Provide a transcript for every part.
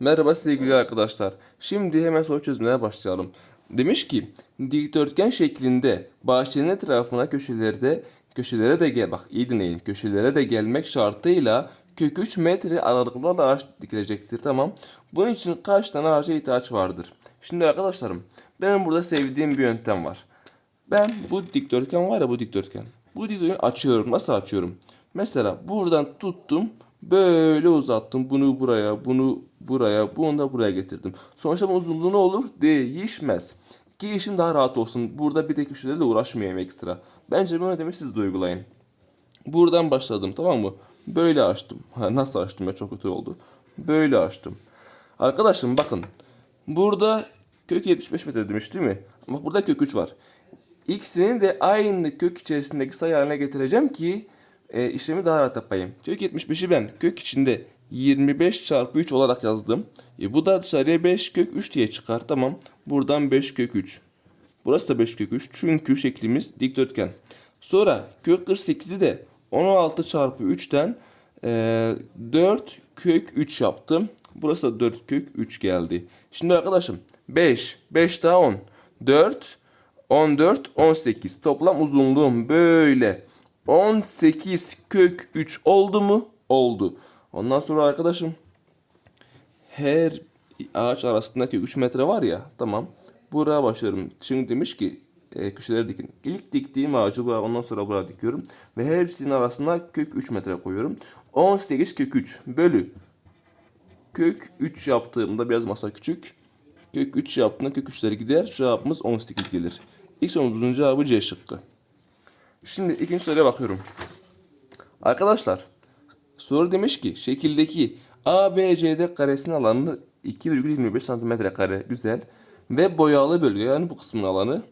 Merhaba sevgili arkadaşlar. Şimdi hemen soru çözmeye başlayalım. Demiş ki dikdörtgen şeklinde bahçenin etrafına köşelerde köşelere de gel bak iyi dinleyin. Köşelere de gelmek şartıyla kök 3 metre aralıklarla ağaç dikilecektir. Tamam. Bunun için kaç tane ağaca ihtiyaç vardır? Şimdi arkadaşlarım benim burada sevdiğim bir yöntem var. Ben bu dikdörtgen var ya bu dikdörtgen. Bu dikdörtgeni açıyorum. Nasıl açıyorum? Mesela buradan tuttum. Böyle uzattım. Bunu buraya, bunu buraya, bunu da buraya getirdim. Sonuçta bunun uzunluğu ne olur? Değişmez. Ki işim daha rahat olsun. Burada bir tek köşelerle uğraşmayayım ekstra. Bence bunu demiş siz de uygulayın. Buradan başladım tamam mı? Böyle açtım. Ha, nasıl açtım ya çok kötü oldu. Böyle açtım. Arkadaşım bakın. Burada kök 75 metre demiş değil mi? Ama burada kök 3 var. İkisini de aynı kök içerisindeki sayı haline getireceğim ki e, işlemi daha rahat yapayım. Kök 75'i ben kök içinde 25 çarpı 3 olarak yazdım. E, bu da dışarıya 5 kök 3 diye çıkar. Tamam. Buradan 5 kök 3. Burası da 5 kök 3. Çünkü şeklimiz dikdörtgen. Sonra kök 48'i de 16 çarpı 3'ten e, 4 kök 3 yaptım. Burası da 4 kök 3 geldi. Şimdi arkadaşım 5, 5 daha 10, 4, 14, 18. Toplam uzunluğum böyle. 18 kök 3 oldu mu? Oldu. Ondan sonra arkadaşım her ağaç arasında kök 3 metre var ya tamam. Buraya başlıyorum. Şimdi demiş ki e, köşeleri dikin. İlk diktiğim ağacı buraya ondan sonra buraya dikiyorum. Ve hepsinin arasına kök 3 metre koyuyorum. 18 kök 3 bölü kök 3 yaptığımda biraz masa küçük. Kök 3 yaptığımda kök 3'ler gider. Cevabımız 18 gelir. İlk sorumuzun cevabı C şıkkı. Şimdi ikinci soruya bakıyorum. Arkadaşlar soru demiş ki şekildeki ABCD karesinin alanı 2,25 cm kare güzel ve boyalı bölge yani bu kısmın alanı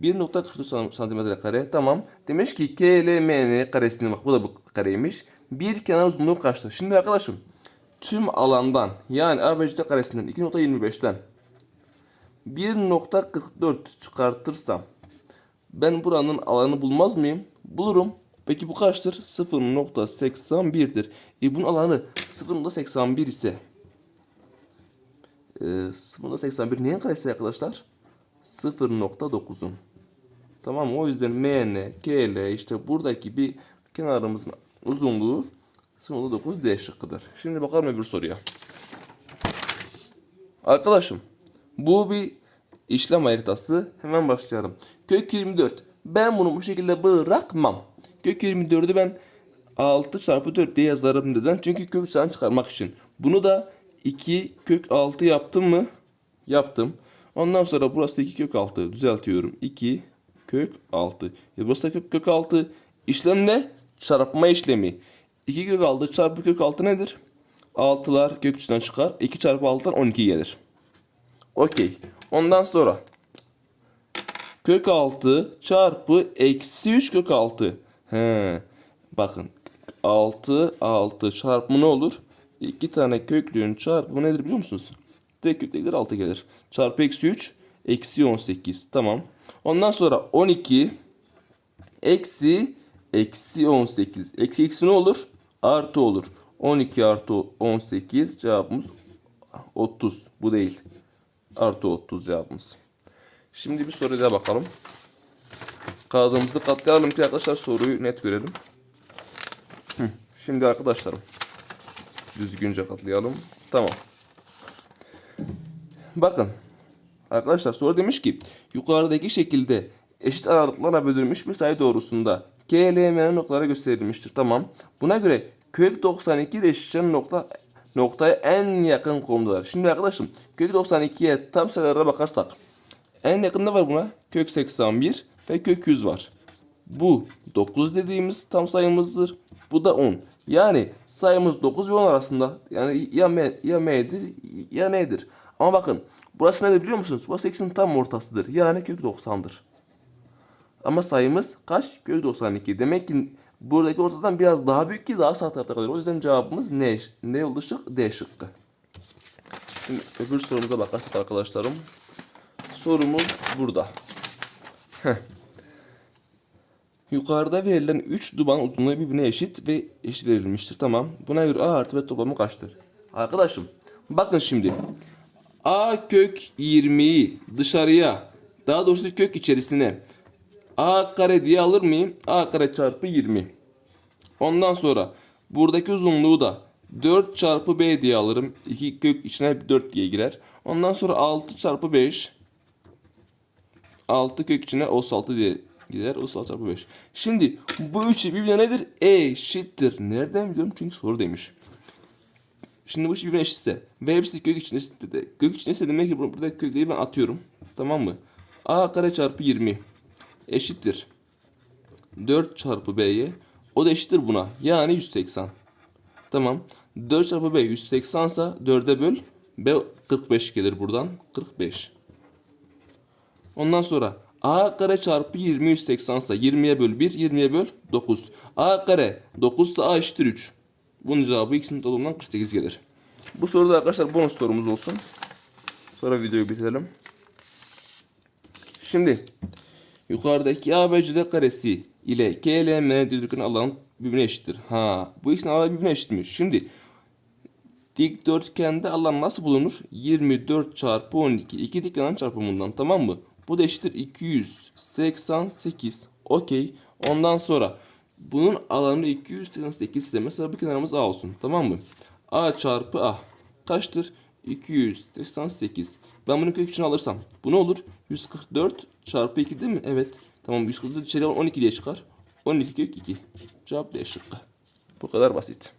1.43 cm kare tamam. Demiş ki KLMN karesinin bak bu da bu kareymiş. Bir kenar uzunluğu kaçtır? Şimdi arkadaşım tüm alandan yani ABCD karesinden 2.25'ten 1.44 çıkartırsam ben buranın alanı bulmaz mıyım? Bulurum. Peki bu kaçtır? 0.81'dir. E bunun alanı 0.81 ise e, 0.81 neyin karesi arkadaşlar? 0.9'un. Tamam? O yüzden MN, KL işte buradaki bir kenarımızın uzunluğu 0.9 D şıkkıdır. Şimdi bakalım öbür soruya. Arkadaşım bu bir işlem haritası. Hemen başlayalım. Kök 24. Ben bunu bu şekilde bırakmam. Kök 24'ü ben 6 çarpı 4 diye yazarım. Neden? Çünkü kök sayını çıkarmak için. Bunu da 2 kök 6 yaptım mı? Yaptım. Ondan sonra burası 2 kök 6. Düzeltiyorum. 2 kök 6. E burası da kök, kök 6. İşlem ne? Çarpma işlemi. 2 kök 6 çarpı kök 6 nedir? 6'lar kök içinden çıkar. 2 çarpı 6'dan 12 gelir. Okey. Ondan sonra kök 6 çarpı eksi 3 kök 6. He. Bakın 6 6 çarpımı ne olur? 2 tane köklüğün çarpımı nedir biliyor musunuz? Tek kökler 6 gelir. Çarpı eksi 3 eksi 18. Tamam. Ondan sonra 12 eksi eksi 18. Eksi eksi ne olur? Artı olur. 12 artı 18 cevabımız 30. Bu değil. Artı 30 cevabımız. Şimdi bir soruya bakalım. Kağıdımızı katlayalım ki arkadaşlar soruyu net görelim. Şimdi arkadaşlarım düzgünce katlayalım. Tamam. Bakın. Arkadaşlar soru demiş ki yukarıdaki şekilde eşit aralıklarla bölünmüş bir sayı doğrusunda KLM'nin noktaları gösterilmiştir. Tamam. Buna göre kök 92 ile eşitleyen nokta noktaya en yakın konumdalar. Şimdi arkadaşım kök 92'ye tam sayılara bakarsak en yakında var buna kök 81 ve kök 100 var. Bu 9 dediğimiz tam sayımızdır. Bu da 10. Yani sayımız 9 ve 10 arasında. Yani ya M, ya M'dir ya N'dir. Ama bakın burası nedir biliyor musunuz? Burası x'in tam ortasıdır. Yani kök 90'dır. Ama sayımız kaç? Kök 92. Demek ki buradaki ortadan biraz daha büyük ki daha sağ tarafta kalıyor. O yüzden cevabımız ne? Ne oldu şık? D şıkkı. Şimdi öbür sorumuza bakarsak arkadaşlarım. Sorumuz burada. Heh. Yukarıda verilen 3 duban uzunluğu birbirine eşit ve eşit verilmiştir. Tamam. Buna göre A artı B toplamı kaçtır? Arkadaşım Bakın şimdi. A kök 20'yi dışarıya daha doğrusu kök içerisine A kare diye alır mıyım? A kare çarpı 20. Ondan sonra buradaki uzunluğu da 4 çarpı B diye alırım. 2 kök içine 4 diye girer. Ondan sonra 6 çarpı 5. 6 kök içine os 6 diye gider. Os 6 çarpı 5. Şimdi bu üçü birbirine nedir? Eşittir. Nereden biliyorum? Çünkü soru demiş. Şimdi bu üçü birbirine eşitse ve hepsi kök içinde eşitse de kök içinde ise demek ki bu- burada kökleri ben atıyorum. Tamam mı? A kare çarpı 20 eşittir. 4 çarpı B'ye o da eşittir buna. Yani 180. Tamam. 4 çarpı B 180 ise 4'e böl. B 45 gelir buradan. 45. Ondan sonra A kare çarpı 20 180 ise 20'ye böl 1 20'ye böl 9. A kare 9 ise A eşittir 3. Bunun cevabı x'in toplamından 48 gelir. Bu soruda arkadaşlar bonus sorumuz olsun. Sonra videoyu bitirelim. Şimdi yukarıdaki ABCD karesi ile KLM dikdörtgen alan birbirine eşittir. Ha, bu ikisinin alanı birbirine eşitmiş. Şimdi dikdörtgende alan nasıl bulunur? 24 çarpı 12. İki dik alan çarpımından tamam mı? Bu da eşittir 288. Okey. Ondan sonra bunun alanı 288 ise mesela bir kenarımız A olsun. Tamam mı? A çarpı A kaçtır? 288. Ben bunu kök içine alırsam bu ne olur? 144 çarpı 2 değil mi? Evet. Tamam 144 içeri 12 diye çıkar. 12 kök 2. Cevap D şıkkı. Bu kadar basit.